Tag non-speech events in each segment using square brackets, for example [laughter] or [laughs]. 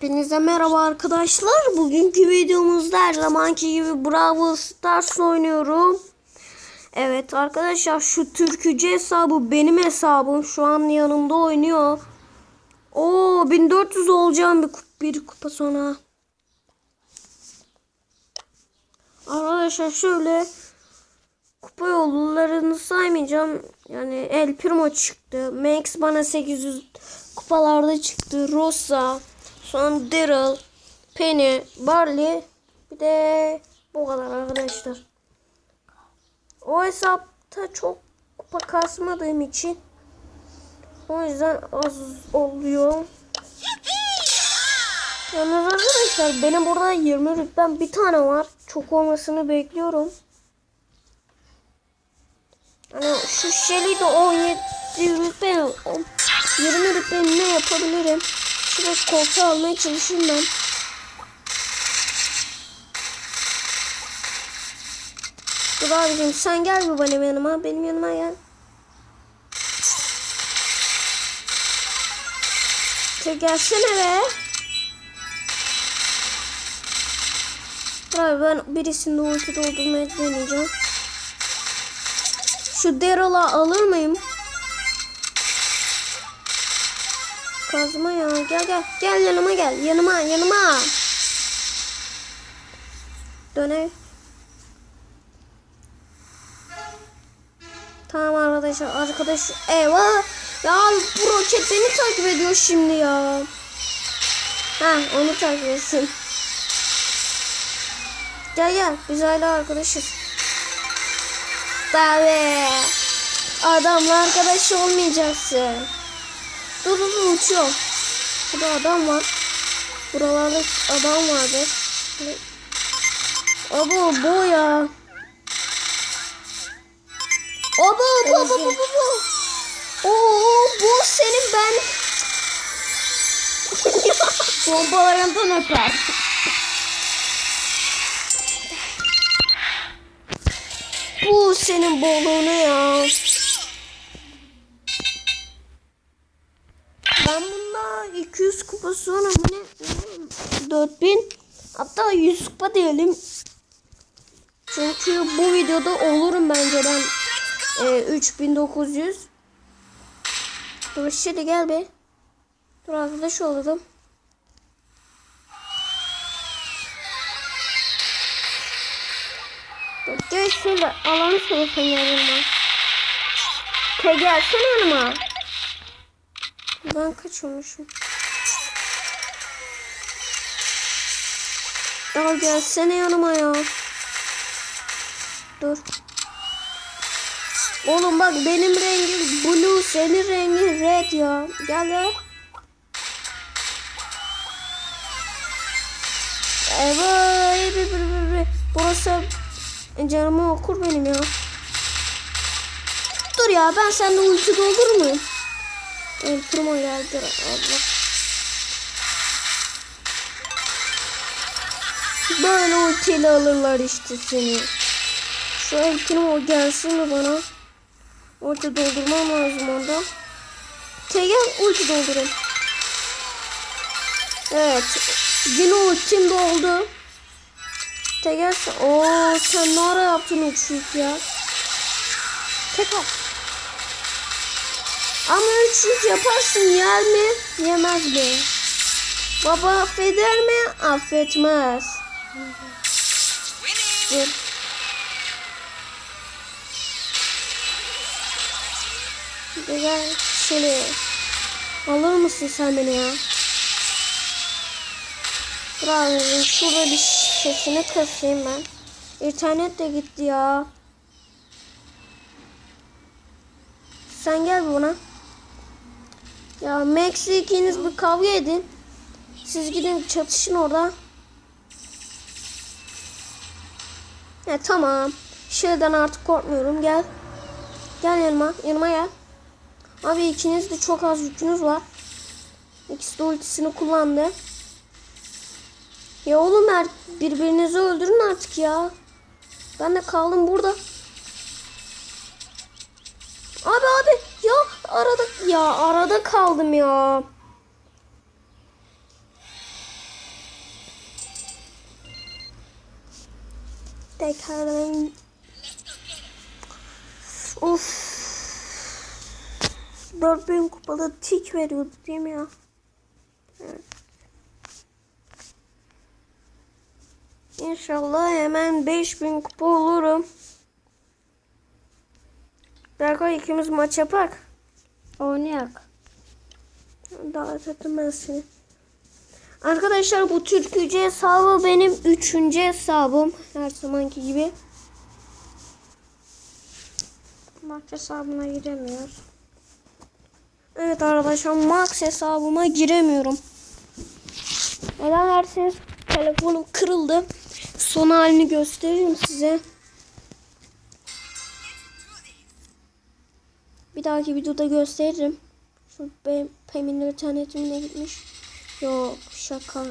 Hepinize merhaba arkadaşlar. Bugünkü videomuzda her zamanki gibi Brawl Stars oynuyorum. Evet arkadaşlar şu türkücü hesabı benim hesabım. Şu an yanımda oynuyor. Oo 1400 olacağım bir, kup- bir kupa sonra. Arkadaşlar şöyle kupa yollarını saymayacağım. Yani El Primo çıktı. Max bana 800 kupalarda çıktı. Rosa, sonra Daryl, Penny, Barley bir de bu kadar arkadaşlar. O hesapta çok kupa kasmadığım için o yüzden az oluyor. Yalnız arkadaşlar benim burada 20 rütben bir tane var. Çok olmasını bekliyorum. Hani şu Shelly'de 17 rütbe, 20 rütbe ne yapabilirim? Şurada koltuğu almaya çalışayım ben. Dur abicim sen gel bir benim yanıma. Benim yanıma gel. Te gelsene be. Dur abi ben birisinde ulti doldurmaya deneyeceğim. Şu Daryl'ı alır mıyım? Kazma ya. Gel gel. Gel yanıma gel. Yanıma yanıma. Döne. Tamam arkadaşlar. Arkadaş. Eyvah. Ya bu roket beni takip ediyor şimdi ya. Ha onu takip etsin. Gel gel. Biz hala arkadaşız. Tabii. Adamla arkadaş olmayacaksın. Dur dur dur uçuyor. Burada adam var. Buralarda adam vardı. Abo bu ya. Abo bu bu bu bu bu. Oo bu senin ben. [laughs] Pompalarından öper. Bu senin bolluğunu ya. 100 kupa sonra bu ne? 4000 hatta 100 kupa diyelim. Çünkü bu videoda olurum bence ben ee, e, 3900. Dur şimdi gel be. Dur arkadaş olalım. Gel şöyle alanı sorusun yanıma. Te gelsene yanıma. Ben kaçıyormuşum. Ya gelsene yanıma ya. Dur. Oğlum bak benim rengim blue, senin rengin red ya. Gel gel. Evet, burası canımı okur benim ya. Dur ya ben sende ulti doldurur muyum? El primo geldi Allah. Böyle ultiyle alırlar işte seni. Şu el primo gelsin mi bana? Ulti doldurmam lazım onda. Tegel ulti doldurun. Evet. Yine ultim doldu. Tegel Oo sen ne ara yaptın uçuk ya? Tek al. Ama üçlük yaparsın yer mi? Yemez mi? Baba affeder mi? Affetmez. Gel şöyle. Alır mısın sen beni ya? Abi şurada bir sesini kısayım ben. İnternet de gitti ya. Sen gel buna. Ya Max'i ikiniz bir kavga edin. Siz gidin çatışın orada. Ya tamam. Şeyden artık korkmuyorum. Gel. Gel yanıma. Yanıma gel. Abi ikiniz de çok az yükünüz var. İkisi de ultisini kullandı. Ya oğlum her birbirinizi öldürün artık ya. Ben de kaldım burada. Abi abi ya arada ya arada kaldım ya. Tekrardan. Of. 4000 kupada tik veriyordu değil mi ya? Evet. İnşallah hemen 5000 kupa olurum. Berkay ikimiz maç yapak. Oynayak. Davet ettim ben seni. Arkadaşlar bu türkücü hesabı benim üçüncü hesabım. Her zamanki gibi. Maç hesabına giremiyoruz. Evet arkadaşlar Max hesabıma giremiyorum. Neden derseniz telefonum kırıldı. Son halini göstereyim size. Bir dahaki videoda gösteririm. Şu benim Pem'in internetimine gitmiş. Yok şaka.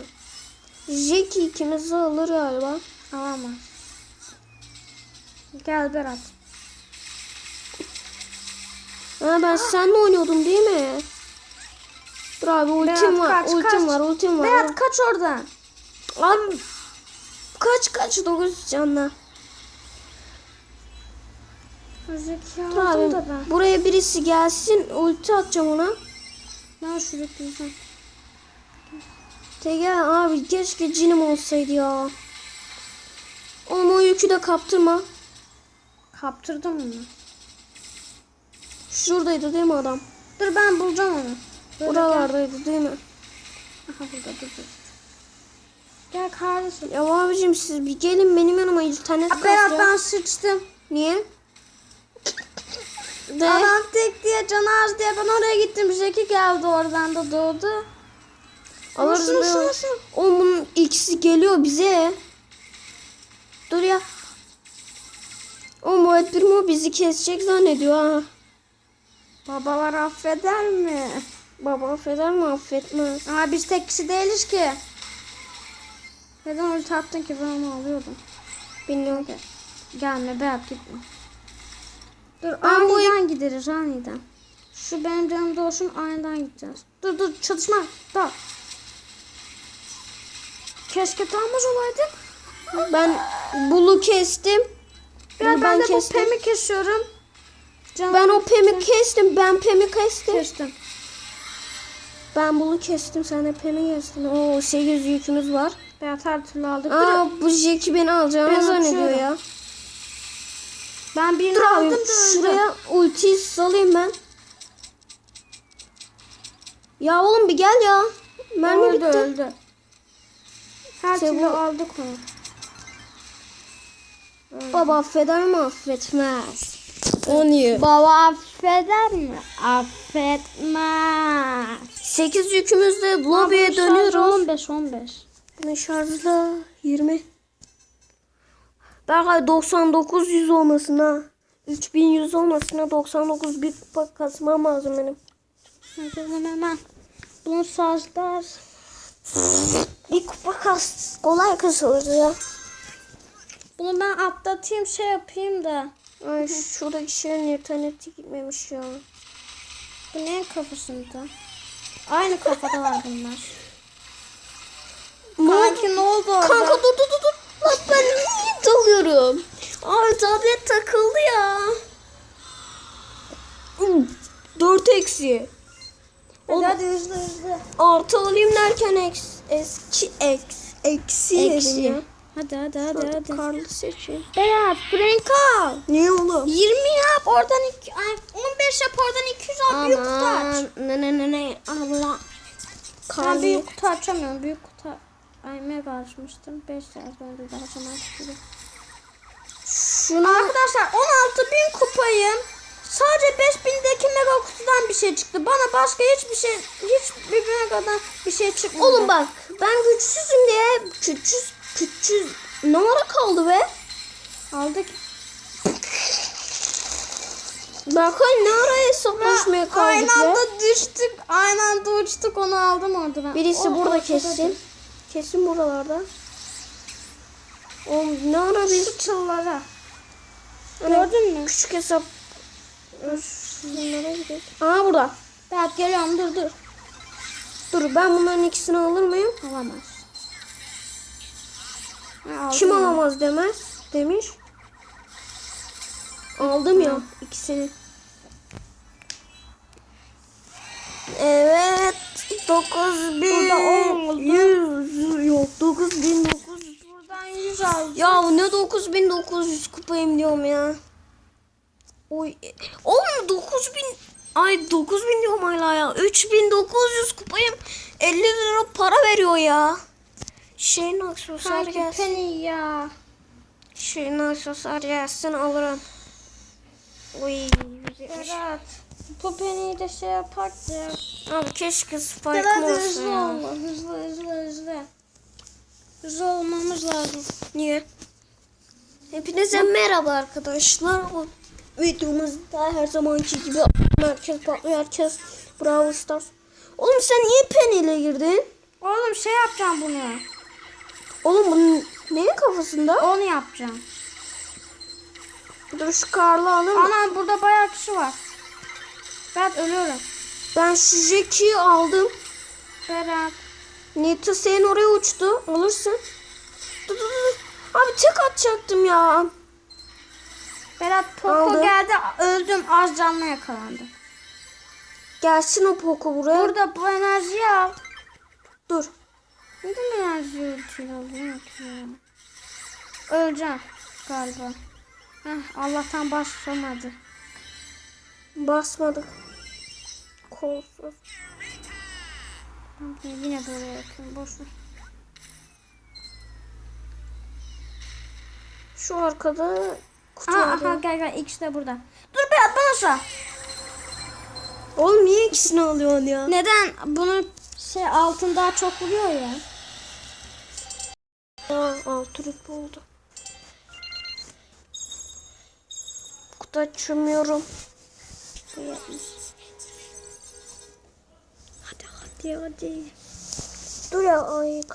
Jackie ikimizi alır galiba. Alamaz. Gel Berat. Ha ben seninle oynuyordum değil mi? Dur abi ultim Berat, var, kaç, ultim kaç. var, ultim var. Berat kaç oradan. Abi kaç kaç 9 canla. Zeki Dur abi da ben. buraya birisi gelsin ulti atacağım ona. Ben şuradaki insan. Tege abi keşke cinim olsaydı ya. Oğlum o yükü de kaptırma. Kaptırdım onu. Şuradaydı değil mi adam? Dur ben bulacağım onu. Böyle Buralardaydı değil mi? gel. Aha burada dur dur. Gel kardeşim. Ya abicim siz bir gelin benim yanıma internet Aa, Berat ben sıçtım. Niye? De. Adam tek diye can az diye ben oraya gittim. Zeki geldi oradan da doğdu. Alırız be. şunu, şunu. Oğlum bunun ikisi geliyor bize. Dur ya. O Murat Birmo bizi kesecek zannediyor ha. Babalar affeder mi? Baba affeder mi affetmez. Ama biz tek kişi değiliz ki. Neden ulti attın ki ben onu alıyordum. Bilmiyorum. Gelme Berat gitme. Dur Ben bu- aniden gideriz aniden. Şu benim canımda olsun aniden gideceğiz. Dur dur çatışma. Dur. Keşke dalmaz olaydık. Ben bulu kestim. Ya Bunu ben, de kestim. bu pemi kesiyorum. Canım Ben o pemi kestim. Ben pemi kestim. kestim. Ben bulu kestim. Sen de pemi kestin. Oo 8 yükümüz var. Berat her türlü aldık. Dur, Aa bu Jackie beni alacağını Ben zannediyor ya. ben birini Dur aldım da öldüm. şuraya ultiyi salayım ben. Ya oğlum bir gel ya. Mermi öldü bitti. öldü. Her Sen türlü bu- aldık onu. Baba affeder mi affetmez. Onu. Baba affeder mi? Affetmez. 8 yükümüzle lobiye Abi, dönüyoruz. 15 15. Bunun şarjı 20. Belki 99 100 olmasına. 3100 olmasına 99 bir kupa kasmam lazım benim. Hemen hemen. Bunu sazlar. Bir kupa kas kolay kasılır ya. Bunu ben atlatayım şey yapayım da. Ay şuradaki şeyin interneti gitmemiş ya. Bu ne kafasında? Aynı kafada var bunlar. Kanki ne oldu orada? Kanka dur dur dur dur. Lan ben niye dalıyorum? Ay tablet takıldı ya. 4 eksi. Hadi, hadi hızlı hızlı. Artı alayım derken eksi, eski eks, eksi, Eksi. dedim ya. Hadi hadi hadi Hadi hadi. Karlı seçeyim. Beyaz Frank al. Niye oğlum? 20 yap oradan iki, ay, 15 yap oradan 200 al büyük kutu aç. Aman ne ne ne ne Allah. Ben Karlı. büyük kutu açamıyorum. Büyük kutu ay mega açmıştım. 5 saat önce daha sonra açtım. Şunu Arkadaşlar 16 bin kupayım. Sadece 5000'deki mega kutudan bir şey çıktı. Bana başka hiçbir şey, hiçbir megadan bir şey çıkmadı. Oğlum bak ben güçsüzüm diye küçüz küçüz ne ara kaldı be? aldık. Berkay ne ara hesaplaşmaya kaldık Aynı be? anda düştük. Aynı anda uçtuk. Onu aldım orada ben. Birisi Oh, burada kessin. Kesin buralarda. Oğlum ne ara biz Şu çıllara. Hani Gördün mü? küçük hesap Şunlara gidelim. Aa burada. Berat geliyorum dur dur. Dur ben bunların ikisini alır mıyım? Alamaz. Ha, Kim alamaz demez. Demir. Aldım ya ikisini. Evet. 9100 yok 9900. Buradan 100 aldım. Ya ne 9900 kupayım diyorum ya. Oy. Oğlum 9000 ay 9000 diyorum hala ya. 3900 kupayım 50 lira para veriyor ya. Şeyin aksesuar gelsin. Penny ya. Şeyin aksesuar gelsin alırım. Oy. 170. Berat. Bu Penny'yi de şey yapak ya. Abi keşke Spike'ım Berat olsa hızlı ya. olma. Hızlı hızlı hızlı. Hızlı olmamız lazım. Niye? Hepinize merhaba arkadaşlar. Videomuzda her zamanki gibi herkes patlıyor herkes Bravo Stars. Oğlum sen niye Penny ile girdin? Oğlum şey yapacağım bunu. Oğlum bunun neyin kafasında? Onu yapacağım. Dur şu Karl'ı alayım. Ana burada bayağı kişi var. Berat ölüyorum. Ben şu Jackie'yi aldım. Berat. Nita senin oraya uçtu. Alırsın. Dur dur dur. Abi tek atacaktım ya. Berat Poco Aldım. geldi öldüm az canlı yakalandım. Gelsin o Poco buraya. Burada bu enerjiyi al. Dur. Neden enerji ya? Öleceğim galiba. Heh, Allah'tan başlamadı. Basmadık. Kolsuz. Yine böyle yapıyorum. Boş ver. Şu arkada kutu Aa, aha gel gel ikisi de burada. Dur Berat bana. Oğlum niye ikisini alıyorsun ya? Neden bunun şey altın daha çok vuruyor ya? Aa, altı rütbe oldu. Kutu açamıyorum. Hadi hadi hadi. Dur ya ay